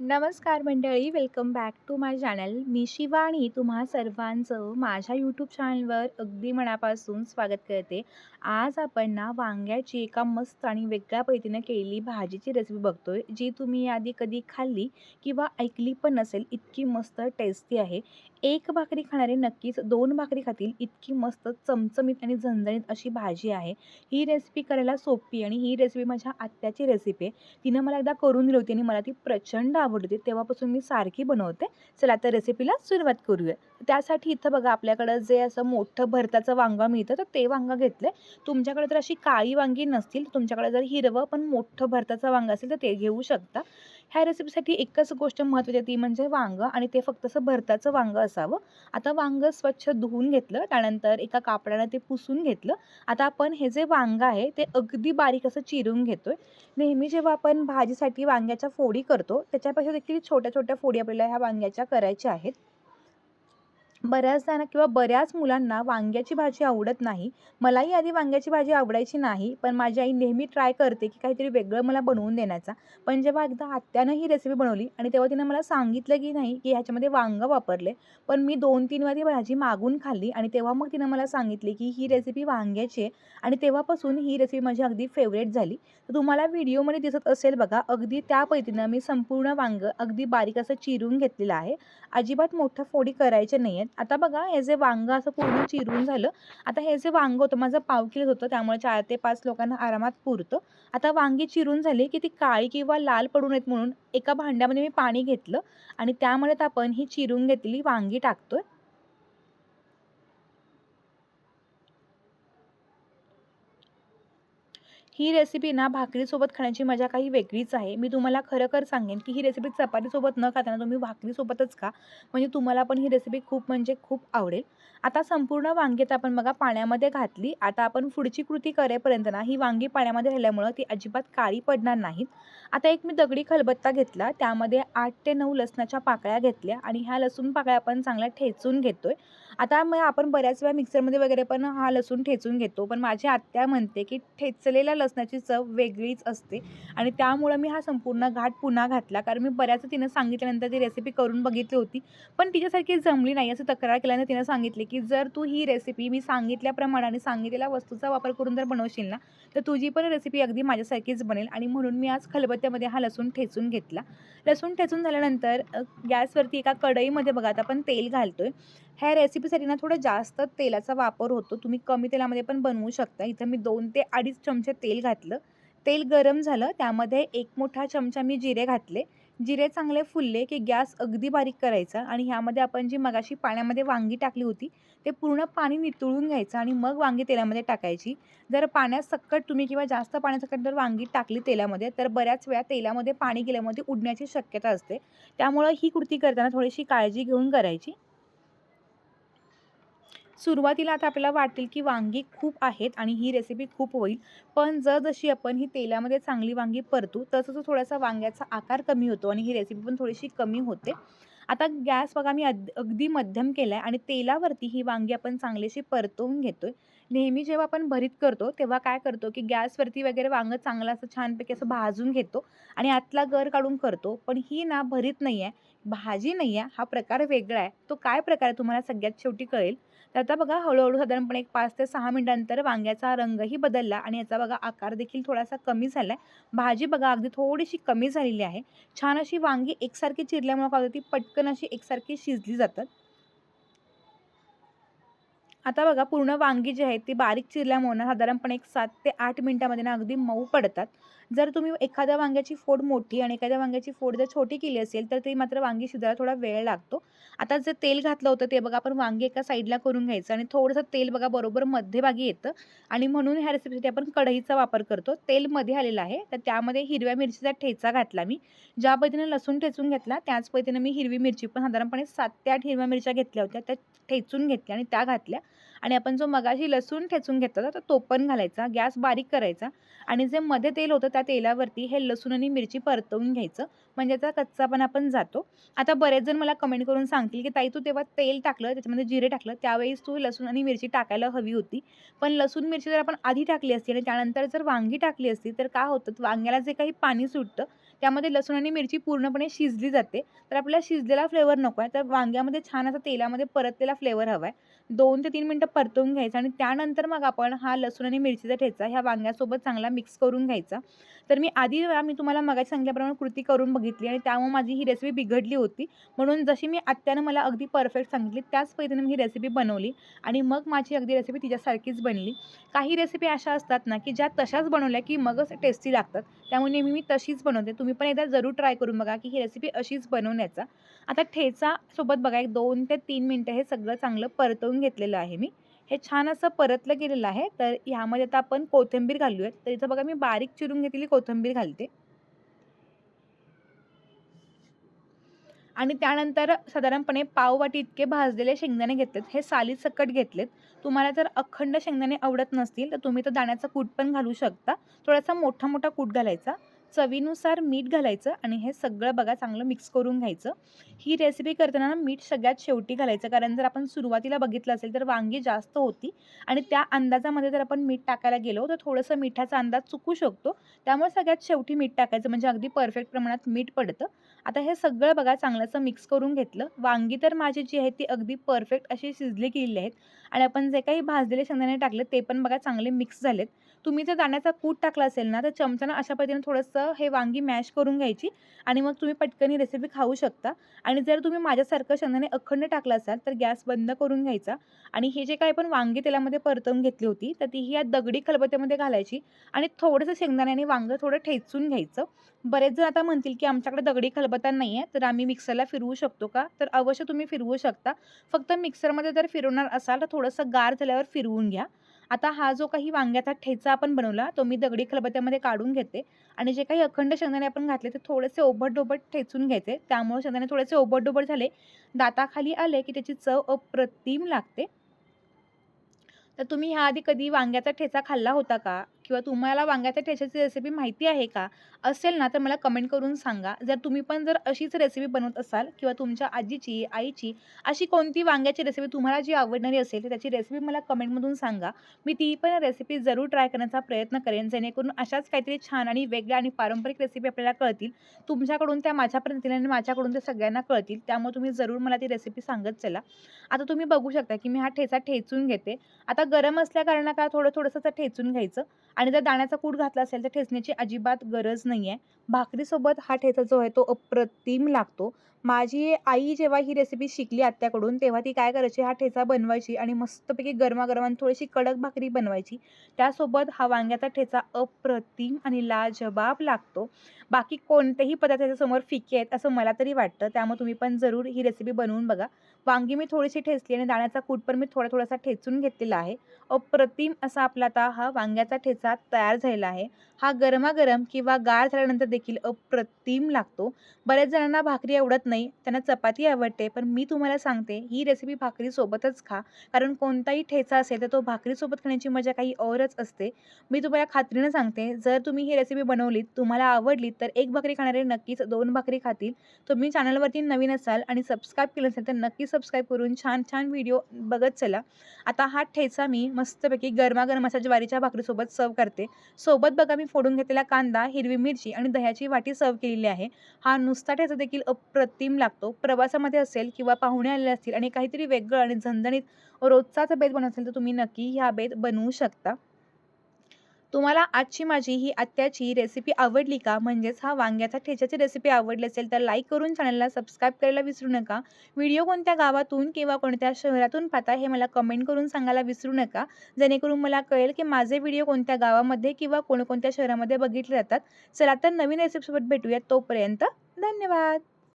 नमस्कार मंडळी, welcome back to my channel. मी शिवाणी तुम्हा सर्वांचं माझ्या यूट्यूब चॅनलवर अगदी मनापासून स्वागत करते. आज आपण ना वांग्याची एका मस्त आणि वेगळ्या पद्धतीनं केलेली भाजीची रेसिपी बघतोय, जी तुम्ही याआधी कधी खाल्ली किंवा ऐकली पण नसेल, इतकी मस्त टेस्टी आहे. एक भाकरी खाणारे नक्कीच दोन भाकरी खातील, इतकी मस्त चमचमीत आणि झणझणीत अशी भाजी आहे. ही रेसिपी करायला सोपी आणि ही रेसिपी माझ्या आत्याची रेसिपी आहे. तिनं मला एकदा करून दिली होती आणि मला ती प्रचंड आवडली होती. तेव्हापासून मी सारखी बनवते. चला आता रेसिपीला सुरुवात करूया. त्यासाठी इथं बघा आपल्याकडं जे असं मोठं भरताचं वांगं मिळतं, तर ते वांगं आहे तुमच्याकडे तर अशी काळी वांगी नसतील, तुमच्याकडे जर हिरवं पण मोठं भरताचं वांगं असेल, तर ते घेऊ शकता. ह्या रेसिपीसाठी एकच गोष्ट महत्त्वाची आहे, ती म्हणजे वांगं आणि ते फक्त असं भरताचं वांगं असावं. आता वांगं स्वच्छ धुवून घेतलं, त्यानंतर एका कापडानं ते पुसून घेतलं. आता आपण हे जे वांगं आहे, ते अगदी बारीक असं चिरून घेतोय. नेहमी जेव्हा आपण भाजीसाठी वांग्याच्या फोडी करतो, त्याच्यापेक्षा देखील छोट्या-छोट्या फोडी आपल्याला ह्या वांग्याच्या करायच्या आहेत. बऱ्याचदा ना किंवा बऱ्याच मुलांना वांग्याची भाजी आवडत नाही. मलाही आधी वांग्याची भाजी आवडायची नाही, पण माझी आई नेहमी ट्राय करते, की काहीतरी वेगळं मला बनवून देण्याचा. पण जेव्हा एकदा आत्यानं ही रेसिपी बनवली आणि तेव्हा तिनं मला सांगितलं, की नाही, की ह्याच्यामध्ये वांगं वापरले. पण मी 2-3 वेळा ती भाजी मागून खाल्ली आणि तेव्हा मग तिनं मला सांगितले, की ही रेसिपी वांग्याची आहे आणि तेव्हापासून ही रेसिपी माझी अगदी फेवरेट झाली. तर तुम्हाला व्हिडिओमध्ये दिसत असेल बघा, अगदी त्या पद्धतीनं मी संपूर्ण वांगं अगदी बारीक असं चिरून घेतलेलं आहे. अजिबात मोठ्या फोडी करायच्या नाही आहेत. आता बघा हे जे वांगं असं पूर्ण चिरून झालं. आता हे जे वांगं होतं माझं पाव किलोच होतं, त्यामुळे चार ते पाच लोकांना आरामात पुरतं. आता वांगी चिरून झाली, की ती काळी किंवा लाल पडू नयेत म्हणून एका भांड्यामध्ये मी पाणी घेतलं आणि त्यामध्ये आपण ही चिरून घेतलेली वांगी टाकतोय. ही रेसिपी ना भाकरीसोबत खाण्याची मजा काही वेगळीच आहे. मी तुम्हाला खरं-खरं सांगेन, की ही रेसिपी चपातीसोबत न खाताना तुम्ही भाकरीसोबतच खा. म्हणजे तुम्हाला पण ही रेसिपी खूप म्हणजे खूप आवडेल. आता संपूर्ण वांगी आपण बघा पाण्यामध्ये घातली. आता आपण पुढची कृती करेपर्यंत ना ही वांगी पाण्यामध्ये राहिल्यामुळं ती अजिबात काळी पडणार नाहीत. आता एक मी दगडी खलबत्ता घेतला. त्यामध्ये आठ ते नऊ लसणाच्या पाकळ्या घेतल्या आणि ह्या लसूण पाकळ्या आपण चांगल्या ठेचून घेतोय. आता मग आपण बऱ्याच वेळा मिक्सरमध्ये वगैरे पण हा लसूण ठेचून घेतो. पण माझी आत्या म्हणते, की ठेचलेल्या लसणाची चव वेगळीच असते आणि त्यामुळं मी हा संपूर्ण घाट पुन्हा घातला. कारण मी बऱ्याच तिनं सांगितल्यानंतर ती रेसिपी करून बघितली होती. पण तिच्यासारखी जमली नाही असं तक्रार केल्यानं तिनं सांगितले, की जर तू ही रेसिपी मी सांगितल्याप्रमाणे आणि सांगितलेल्या वस्तूचा वापर करून जर बनवशील ना, तर तुझी पण रेसिपी अगदी माझ्यासारखीच बनेल आणि म्हणून मी आज खलबत्त्यामध्ये हा लसूण ठेचून घेतला. लसूण ठेचून झाल्यानंतर गॅसवरती एका कढईमध्ये बघा आता आपण तेल घालतोय. ह्या रेसिपी रेसिपीसाठी ना थोडं जास्त तेलाचा वापर होतो. तुम्ही कमी तेलामध्ये पण बनवू शकता. इथं मी दोन ते 2.5 चमचे तेल घातलं. तेल गरम झालं, त्यामध्ये एक मोठा चमचा मी जिरे घातले. जिरे चांगले फुलले, की गॅस अगदी बारीक करायचा आणि ह्यामध्ये आपण जी मगाशी पाण्यामध्ये वांगी टाकली होती, ते पूर्ण पाणी नितळून घ्यायचं आणि मग वांगी तेलामध्ये टाकायची. जर पाण्यात सक्कट तुम्ही किंवा जास्त पाण्यासकट जर वांगी टाकली तेलामध्ये, तर बऱ्याच वेळा तेलामध्ये पाणी गेल्यामध्ये उडण्याची शक्यता असते. त्यामुळं ही कृती करताना थोडीशी काळजी घेऊन करायची. सुरुवातीला आता आपल्याला वाटेल, की वांगी खूप आहेत आणि ही रेसिपी खूप होईल. पण जसजशी आपण ही तेलामध्ये चांगली वांगी परतू, तसं तो थोडासा वांग्याचा आकार कमी होतो आणि ही रेसिपी पण थोडीशी कमी होते. आता गॅस बघा मी अद अगदी मध्यम केलाय आणि तेलावरती ही वांगी आपण चांगलीशी परतवून घेतो नेहमी जेव्हा आपण भरीत करतो, तेव्हा काय करतो, की गॅसवरती वगैरे वांगं चांगलं असं छानपैकी असं भाजून घेतो आणि आतला गर काढून करतो. पण ही ना भरीत नाही आहे, भाजी नाही आहे, हा प्रकार वेगळा आहे. तो काय प्रकार आहे तुम्हाला सगळ्यात शेवटी कळेल. तर आता बघा हळूहळू साधारणपणे एक पाच ते सहा मिनिटानंतर वांग्याचा रंगही बदलला आणि याचा बघा आकार देखील थोडासा कमी झालाय. भाजी बघा अगदी थोडीशी कमी झालेली आहे. छान अशी वांगी एकसारखी चिरल्यामुळं काय होतं, ती पटकन अशी एकसारखी शिजली जातात. आता बघा पूर्ण वांगी जी आहेत ती बारीक चिरल्यामुळे साधारणपणे एक सात ते आठ मिनिटामध्ये ना अगदी मऊ पडतात. जर तुम्ही एखाद्या वांग्याची फोड मोठी आणि एखाद्या वांग्याची फोड जर छोटी केली असेल, तर ती मात्र वांगी शिजायला थोडा वेळ लागतो. आता जे तेल घातलं होतं ते बघा आपण वांगी एका साईडला करून घ्यायचं आणि थोडंसं तेल बघा बरोबर मध्यभागी येतं आणि म्हणून ह्या रेसिपीसाठी आपण कढईचा वापर करतो. तेल मध्ये आलेलं आहे, तर त्यामध्ये हिरव्या मिरचीचा ठेचा घातला मी. ज्या पद्धतीने लसूण ठेचून घेतला, त्याच पद्धतीने मी हिरवी मिरची पण साधारणपणे सात ते आठ हिरव्या मिरच्या घेतल्या होत्या. त्या ठेचून घेतल्या आणि त्या घातल्या आणि आपण जो मगाशी लसूण ठेचून घेतला होता, तर तो पण घालायचा. गॅस बारीक करायचा आणि जे मध्ये तेल होतं त्या तेलावरती हे लसूण आणि मिरची परतवून घ्यायचं. म्हणजे त्याचा कच्चापणा पण जातो. आता बरेच जण मला कमेंट करून सांगतील, की "ताई तू तेव्हा तेल टाकलं, त्याच्यामध्ये जिरे टाकलं, त्यावेळेस तू लसूण आणि मिरची टाकायला हवी होती." पण लसूण मिरची जर आपण आधी टाकली असती आणि त्यानंतर जर वांगी टाकली असती, तर काय होतं वांग्याला जे काही पाणी सुटतं, त्यामध्ये लसूण आणि मिरची पूर्णपणे शिजली जाते तर आपल्याला शिजलेला फ्लेवर नको आहे तर वांग्यामध्ये छान असा तेलामध्ये परतलेला फ्लेवर हवा आहे दोन ते तीन मिनटं परतवून घ्यायचं आणि त्यानंतर मग आपण हा लसूण आणि मिरचीचा ठेचा ह्या वांग्यासोबत चांगला मिक्स करून घ्यायचा. तर मी आधी वेळा मी तुम्हाला मगाशी सांगितल्याप्रमाणे कृती करून बघितली आणि त्यामुळे माझी ही रेसिपी बिघडली होती. म्हणून जशी मी आत्यानं मला अगदी परफेक्ट सांगितली त्याच पद्धतीने मी ही रेसिपी बनवली आणि मग माझी अगदी रेसिपी तिच्यासारखीच बनली. काही रेसिपी अशा असतात ना की ज्या तशाच बनवल्या की मगच टेस्टी लागतात. त्यामुळे नेहमी मी तशीच बनवते. तुम्ही पण एकदा जरूर ट्राय करून बघा की ही रेसिपी अशीच बनवण्याचा. आता ठेचा सोबत बघा एक दोन ते तीन मिनटं हे सगळं चांगलं परतवून घेतलेलं आहे मी. हे छान असं परतलं गेलेलं आहे. तर ह्यामध्ये आता आपण कोथिंबीर घालूयात. तर इथं बघा मी बारीक चिरून घेतलेली कोथिंबीर घालते. आणि त्यानंतर साधारणपणे पाववाटी इतके भाजलेले शेंगदाणे घेतलेत. हे साली सकट घेतलेत. तुम्हाला जर अखंड शेंगदाणे आवडत नसतील तर तुम्ही तर दाण्याचा कूट पण घालू शकता. थोडासा मोठा मोठा कूट घालायचा. चवीनुसार मीठ घालायचं आणि हे सगळं बघा चांगलं मिक्स करून घ्यायचं. ही रेसिपी करताना मीठ सगळ्यात शेवटी घालायचं. कारण जर आपण सुरुवातीला बघितलं असेल तर वांगी जास्त होती आणि त्या अंदाजामध्ये जर आपण मीठ टाकायला गेलो तर थोडंसं मिठाचा अंदाज चुकू शकतो. त्यामुळे सगळ्यात शेवटी मीठ टाकायचं म्हणजे अगदी परफेक्ट प्रमाणात मीठ पडतं. आता हे सगळं बघा चांगलंसं मिक्स करून घेतलं. वांगी तर माझी जी आहे ती अगदी परफेक्ट अशी शिजली गेलेली आहेत. आणि आपण जे काही भाजलेले शेंगदाणे टाकले ते पण बघा चांगले मिक्स झालेत. तुम्ही जर दाण्याचा कूट टाकला असेल ना तर चमचानं अशा पद्धतीने थोडंसं हे वांगी मॅश करून घ्यायची आणि मग तुम्ही पटकन ही रेसिपी खाऊ शकता. आणि जर तुम्ही माझ्यासारखं शेंगदाणे अखंड टाकला असाल तर गॅस बंद करून घ्यायचा. आणि हे जे काही आपण वांगी तेलामध्ये परतवून घेतली होती तर ती ही या दगडी खलबत्यामध्ये घालायची आणि थोडंसं शेंगदाण्याने वांगं थोडं ठेचून घ्यायचं. बरेच जण आता म्हणतील की आमच्याकडे दगडी खलबत्ता नाही आहे तर आम्ही मिक्सरला फिरवू शकतो का? तर अवश्य तुम्ही फिरवू शकता. फक्त मिक्सरमध्ये जर फिरवणार असाल तर थोडंसं गार झाल्यावर फिरवून घ्या. आता हा जो काही वांग्याचा ठेचा आपण बनवला तो मी दगडी खलबत्त्यामध्ये काढून घेते आणि जे काही अखंड शेंगदाणे आपण घातले ते थोडेसे ओबट ठेचून घ्यायचे. त्यामुळे शेंगदाणे थोडेसे ओबटडोबट झाले दाताखाली आले की त्याची चव अप्रतिम लागते. तर तुम्ही ह्याआधी कधी वांग्याचा ठेचा खाल्ला होता का? किंवा तुम्हाला वांग्याच्या ठेच्याची रेसिपी माहिती आहे का? असेल ना तर मला कमेंट करून सांगा. जर तुम्ही पण जर अशीच रेसिपी बनवत असाल किंवा तुमच्या आजीची आईची अशी कोणती वांग्याची रेसिपी तुम्हाला जी आवडणारी असेल तर त्याची रेसिपी मला कमेंटमधून सांगा. मी ती पण रेसिपी जरूर ट्राय करण्याचा प्रयत्न करेन. जेणेकरून अशाच काहीतरी छान आणि वेगळ्या आणि पारंपरिक रेसिपी आपल्याला कळतील. तुमच्याकडून त्या माझ्यापर्यंत येतील आणि माझ्याकडून त्या सगळ्यांना कळतील. त्यामुळे तुम्ही जरूर मला ती रेसिपी सांगत चला. आता तुम्ही बघू शकता की मी हा ठेचा ठेचून घेते. आता गरम असल्या कारणानं का थोडं थोडंसं ठेचून घ्यायचं? आणि जर दाण्याचा कूट घातला असेल तर ठेचण्याची अजिबात गरज नाही आहे भाकरीसोबत हा ठेचा जो आहे तो अप्रतिम लागतो. माझी आई जेव्हा ही रेसिपी शिकली आत्याकडून तेव्हा ती काय करायची? हा ठेचा बनवायची आणि मस्तपैकी गरमागरम आणि थोडीशी कडक भाकरी बनवायची. त्यासोबत हा वांग्याचा ठेचा अप्रतिम आणि लाजबाब लागतो. बाकी कोणतेही पदार्थ समोर फिके आहेत असं मला तरी वाटतं. त्यामुळे तुम्ही पण जरूर ही रेसिपी बनवून बघा. वांगी मी थोडीशी ठेचली आणि दाण्याचा कूट पण मी थोडा थोडासा ठेचून घेतलेला आहे. अप्रतिम असा आपला आता हा वांग्याचा ठेचा तयार झालेला आहे. हा गरमागरम किंवा गार झाल्यानंतर देखील अप्रतिम लागतो. बऱ्याच जणांना भाकरी आवडत नाही नाही त्यांना चपाती आवडते पण मी तुम्हाला सांगते ही रेसिपी भाकरीसोबतच खा. कारण कोणताही ठेचा असेल तर तो भाकरीसोबत खाण्याची मजा काही औरच असते. मी तुम्हाला खात्रीनं सांगते जर तुम्ही ही रेसिपी बनवलीत तुम्हाला आवडली तर एक भाकरी खाणारे नक्कीच दोन भाकरी खातील. तुम्ही चॅनलवरती नवीन असाल आणि सबस्क्राईब केलं असेल तर नक्की सबस्क्राईब करून छान छान व्हिडिओ बघत चला. आता हा ठेचा मी मस्तपैकी गरमागरम अशा ज्वारीच्या भाकरीसोबत सर्व करते. सोबत बघा मी फोडून घेतलेला कांदा हिरवी मिरची आणि दह्याची वाटी सर्व केलेली आहे. हा नुसता ठेचा देखील अप्रतिम लागतो प्रवासामध्ये असेल किंवा पाहुणे आलेले असतील आणि काहीतरी वेगळं आणि झणझणीत रोजचाच बेत बनवत असेल तर तुम्ही नक्की ह्या बेत बनवू शकता. तुम्हाला आजची माझी ही आत्याची रेसिपी आवडली का? म्हणजेच हा वांग्याचा ठेच्याची रेसिपी आवडली असेल तर लाईक करून चॅनलला सबस्क्राईब करायला विसरू नका. व्हिडिओ कोणत्या गावातून किंवा कोणत्या शहरातून पाहता हे मला कमेंट करून सांगायला विसरू नका. जेणेकरून मला कळेल की माझे व्हिडिओ कोणत्या गावामध्ये किंवा कोणकोणत्या शहरामध्ये बघितले जातात. चला तर नवीन रेसिपीसोबत भेटूयात तोपर्यंत धन्यवाद!